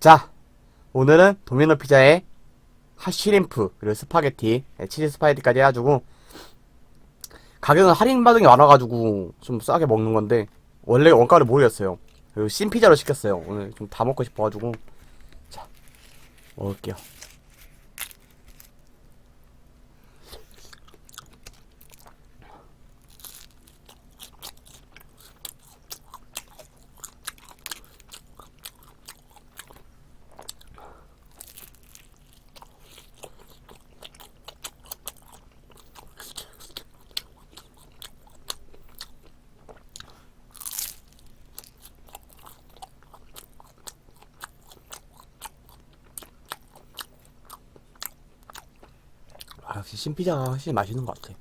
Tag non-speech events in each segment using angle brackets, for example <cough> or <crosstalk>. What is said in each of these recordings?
자, 오늘은 도미노 피자에 핫슈림프, 그리고 스파게티, 네, 치즈 스파게티까지 해가지고, 가격은 할인 받은 게 많아가지고, 좀 싸게 먹는 건데, 원래 원가를 모르겠어요. 그리고 신 피자로 시켰어요. 오늘 좀 다 먹고 싶어가지고. 자, 먹을게요. 아, 역시 신피자가 훨씬 맛있는 것 같아.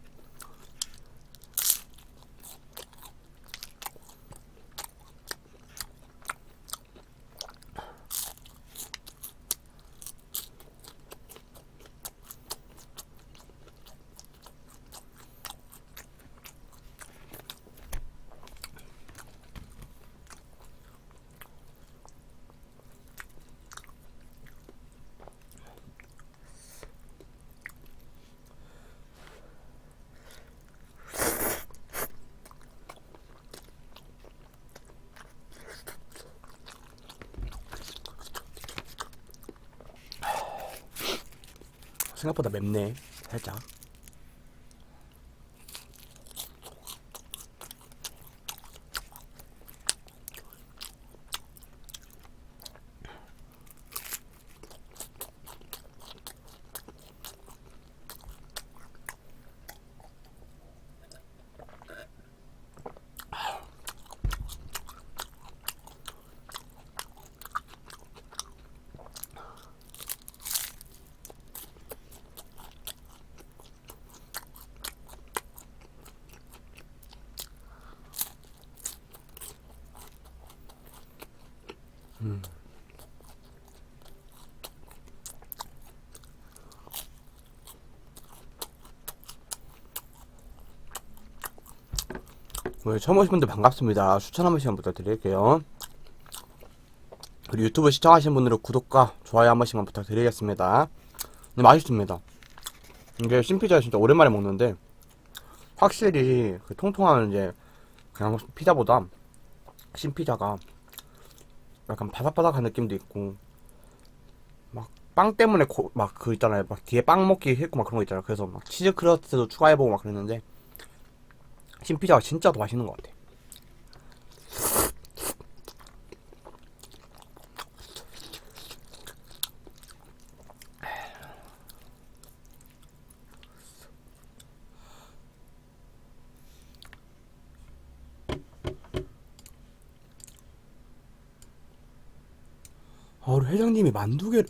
생각보다 맵네, 살짝. 오늘 처음 오신 분들 반갑습니다. 추천 한 번씩만 부탁드릴게요. 그리고 유튜브 시청하신 분들은 구독과 좋아요 한 번씩만 부탁드리겠습니다. 근데 맛있습니다. 이게 신피자 진짜 오랜만에 먹는데 확실히 그 통통한 이제 그냥 피자보다 신피자가 약간 바삭바삭한 느낌도 있고 막 빵 때문에 막 그 있잖아요. 막 뒤에 빵 먹기 싫고 막 그런 거 있잖아요. 그래서 막 치즈 크러스트도 추가해보고 막 그랬는데 신피자가 진짜 더 맛있는 것 같아 아 우리 회장님이 만두개를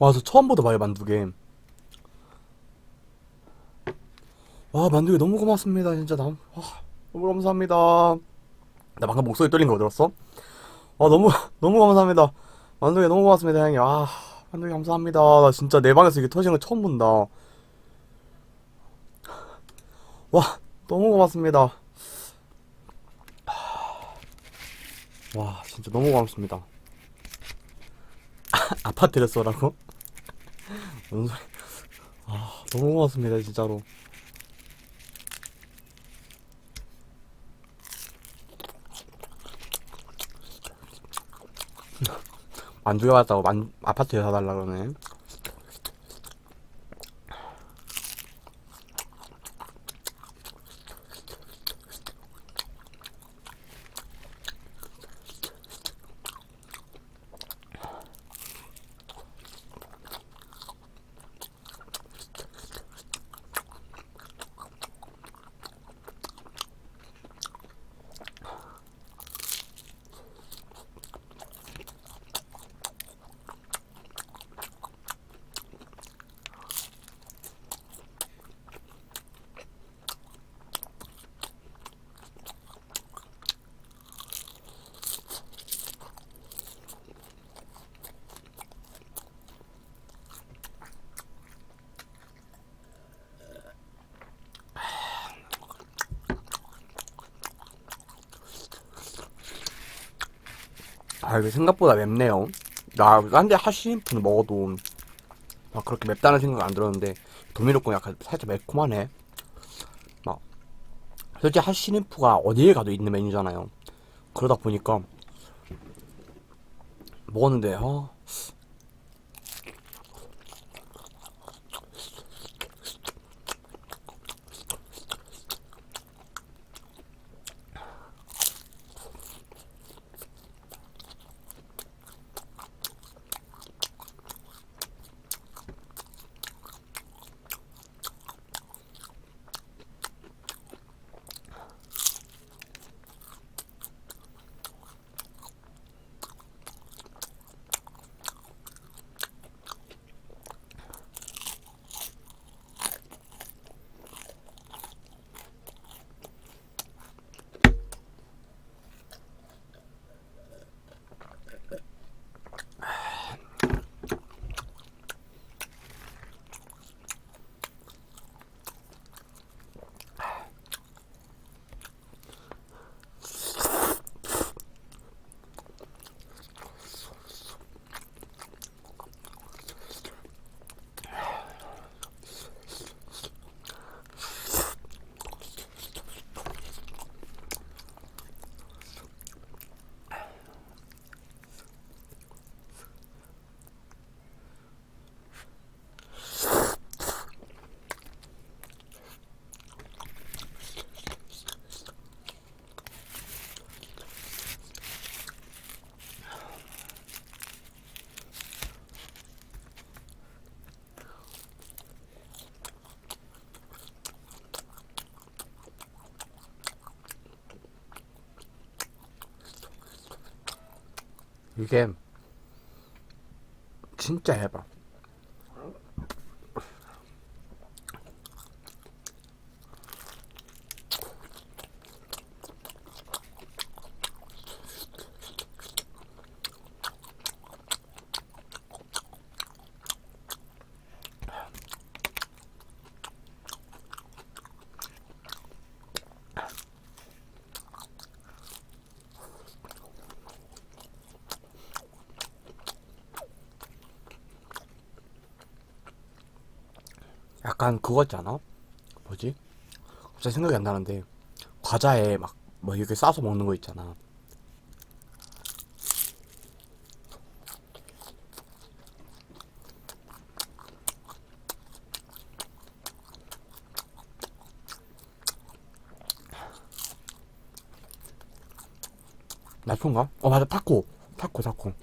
와서 처음 보다 봐요 만두개. 와 만두개 너무 고맙습니다 진짜. 나, 와, 너무 감사합니다 나 방금 목소리 떨린 거 들었어? 아 너무 <laughs> 너무 감사합니다. 만두개 너무 고맙습니다 형님. 아 만두개 감사합니다. 나 진짜 내 방에서 이렇게 터지는 거 처음 본다. 와 너무 고맙습니다. 와 진짜 너무 고맙습니다. 아파트를 써라고? 무슨 소리? 아 너무 고맙습니다 진짜로 만두에 왔다고 만, 아파트에 사달라 그러네 아, 이게 생각보다 맵네요. 나, 딴데 하시림프는 먹어도, 막 그렇게 맵다는 생각 안 들었는데, 도미노콩 약간 살짝 매콤하네. 막, 솔직히 하시림프가 어디에 가도 있는 메뉴잖아요. 그러다 보니까, 먹었는데, 어, 이게, 진짜 해봐. 약간 그거 있잖아? 뭐지? 갑자기 생각이 안 나는데, 과자에 막, 뭐 이렇게 싸서 먹는 거 있잖아. 나초인가? 어, 맞아, 타코. 타코, 타코.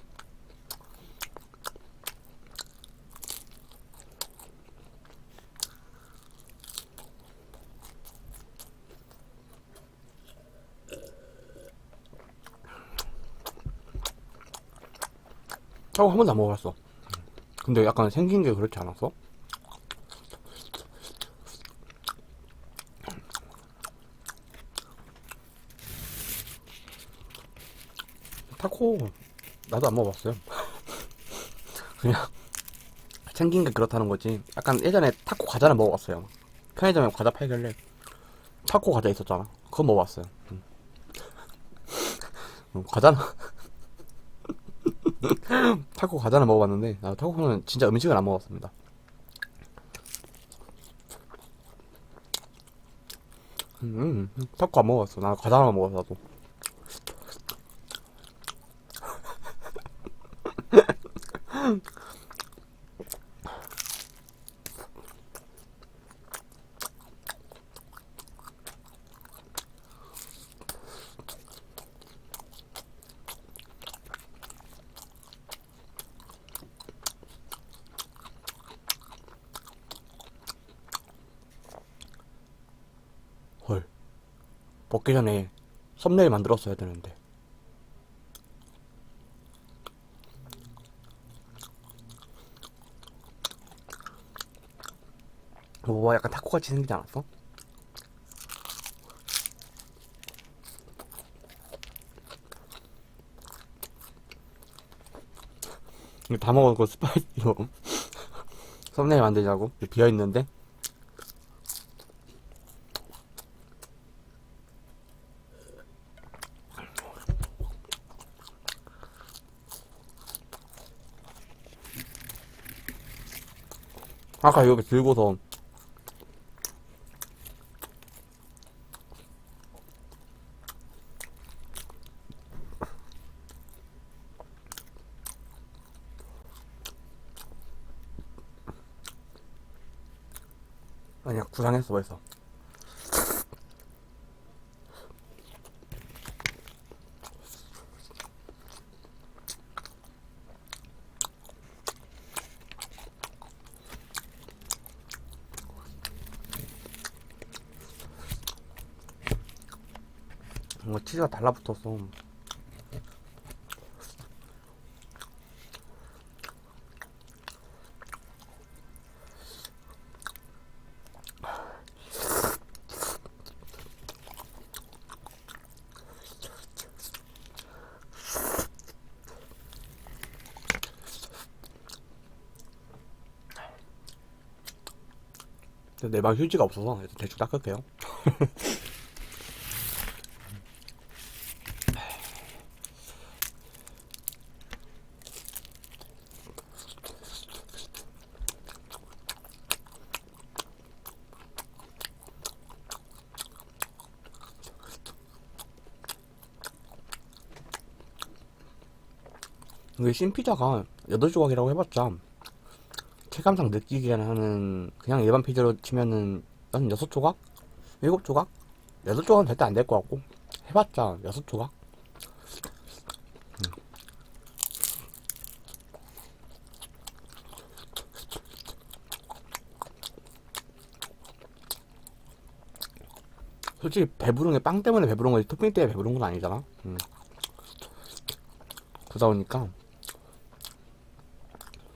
타코 한 번도 안 먹어봤어. 근데 약간 생긴 게 그렇지 않았어? 타코 나도 안 먹어봤어요. <laughs> 그냥 생긴 게 그렇다는 거지. 약간 예전에 타코 과자를 먹어봤어요. 편의점에 과자 팔길래 타코 과자 있었잖아. 그거 먹어봤어요. 음. 음, 과자는 타코 과자는 먹어봤는데 아, 타코는 진짜 음식을 안 먹었습니다. 음, 음, 타코 안 먹었어. 나 과자만 먹었어 나도. 먹기 전에 썸네일 만들었어야 되는데. 뭐 약간 타코 같이 생기지 않았어? 다 먹었고 스파이시로 <laughs> 썸네일 만들자고 비어 있는데 아까 이렇게 들고서. 아니야 구상했어 벌써 뭔가 치즈가 달라붙었어 내방 휴지가 없어서 대충 닦을게요 <laughs> 이게 신피자가 8조각이라고 해봤자 체감상 느끼기에는 그냥 일반 피자로 치면은 한 6조각? 7조각? 8조각은 절대 안 될 것 같고 해봤자 6조각? 솔직히 배부른 게 빵 때문에 배부른 거지 토핑 때문에 배부른 건 아니잖아 음. 그러다 보니까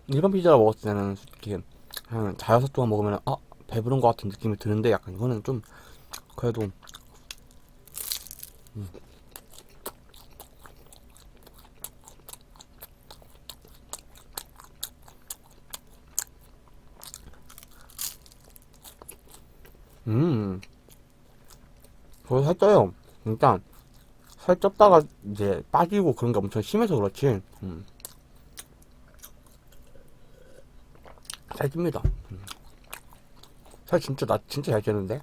일반 피자 먹었을 때는 솔직히 한 자여섯 조각 먹으면 아 배부른 것 같은 느낌이 드는데 약간 이거는 좀 그래도 음. 음. 거의 살 쪄요. 일단 살 쪘다가 이제 빠지고 그런 게 엄청 심해서 그렇지. 음. 잘 찝니다. 음. 살 진짜 나 진짜 잘 찌는데.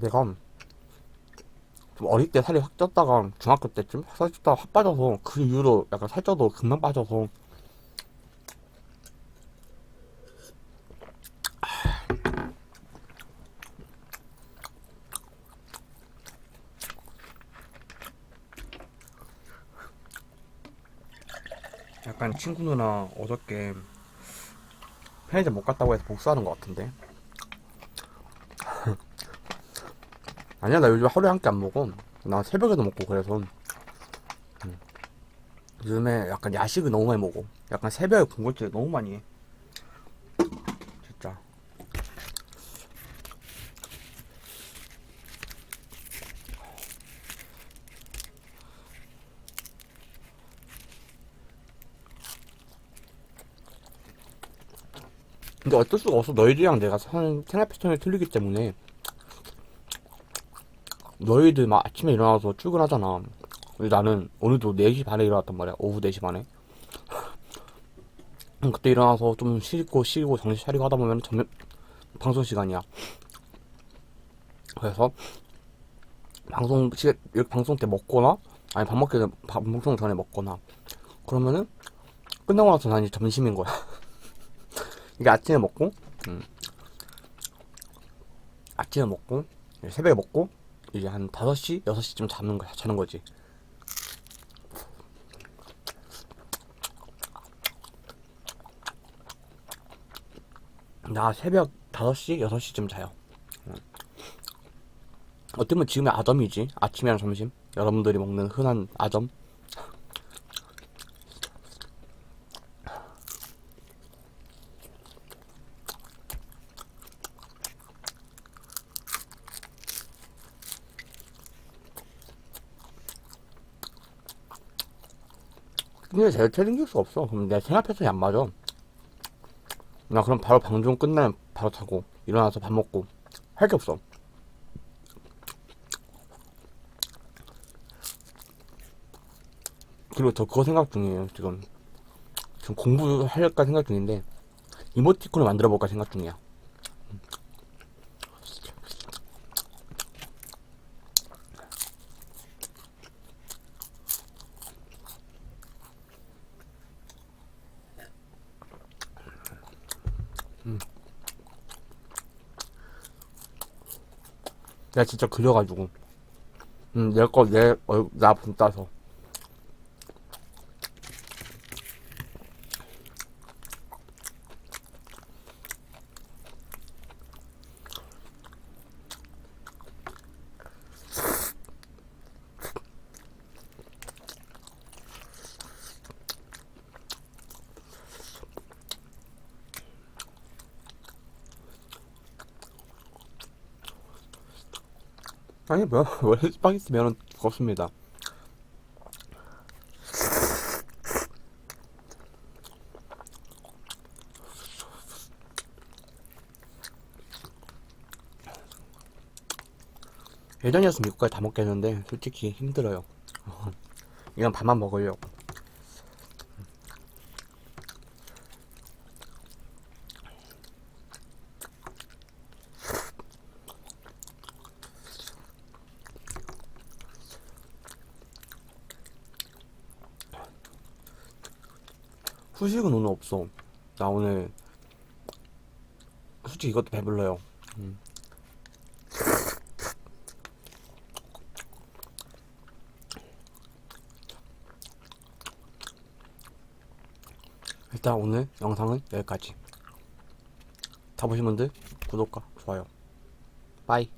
내가 좀 어릴 때 살이 확 쪘다가 중학교 때쯤 살 쪘다가 확 빠져서 그 이후로 약간 살 쪄도 금방 빠져서 약간 친구 누나 어저께 편의점 못 갔다고 해서 복수하는 것 같은데. <laughs> 아니야 나 요즘 하루에 한 끼 안 먹어. 나 새벽에도 먹고 그래서. 음. 요즘에 약간 야식을 너무 많이 먹어. 약간 새벽에 군것질 너무 많이 해 진짜 근데 어쩔 수가 없어 너희들이랑 내가 사는 생활 패턴이 틀리기 때문에 너희들 막 아침에 일어나서 출근하잖아. 근데 나는 오늘도 4시 반에 일어났단 말이야. 오후 4시 반에. <laughs> 음, 그때 일어나서 좀 쉬고 쉬고 정신 차리고 하다 보면 점 방송 시간이야. 그래서 방송 시 이렇게 방송 때 먹거나 아니 밥 먹기 전에 밥 방송 전에 먹거나 그러면은 끝나고 나서 난 이제 점심인 거야. <laughs> 이게 아침에 먹고 음. 아침에 먹고 새벽에 먹고 이제 한 5시, 6시쯤 자는 거, 자는 거지. 나 새벽 5시, 6시쯤 자요. 응. 어쩌면 지금의 아점이지. 아침이랑 점심. 여러분들이 먹는 흔한 아점. 근데 절대 생길 수 없어. 그럼 내가 생각해서 안 맞아. 나 그럼 바로 방송 끝나면 바로 자고 일어나서 밥 먹고 할 게 없어. 그리고 저 그거 생각 중이에요. 지금 지금 공부할까 생각 중인데 이모티콘을 만들어 볼까 생각 중이야. 음. 내가 진짜 그려가지고 음, 내 거, 내, 얼, 나 분 따서. 아니, 뭐, <laughs> 원래 스파게티 면은 두껍습니다. 예전이었으면 이거까지 다 먹겠는데, 솔직히 힘들어요. <laughs> 이건 밥만 먹으려고. 후식은 오늘 없어. 나 오늘 솔직히 이것도 배불러요. 음. 일단 오늘 영상은 여기까지. 다 보신 분들 구독과 좋아요. 빠이.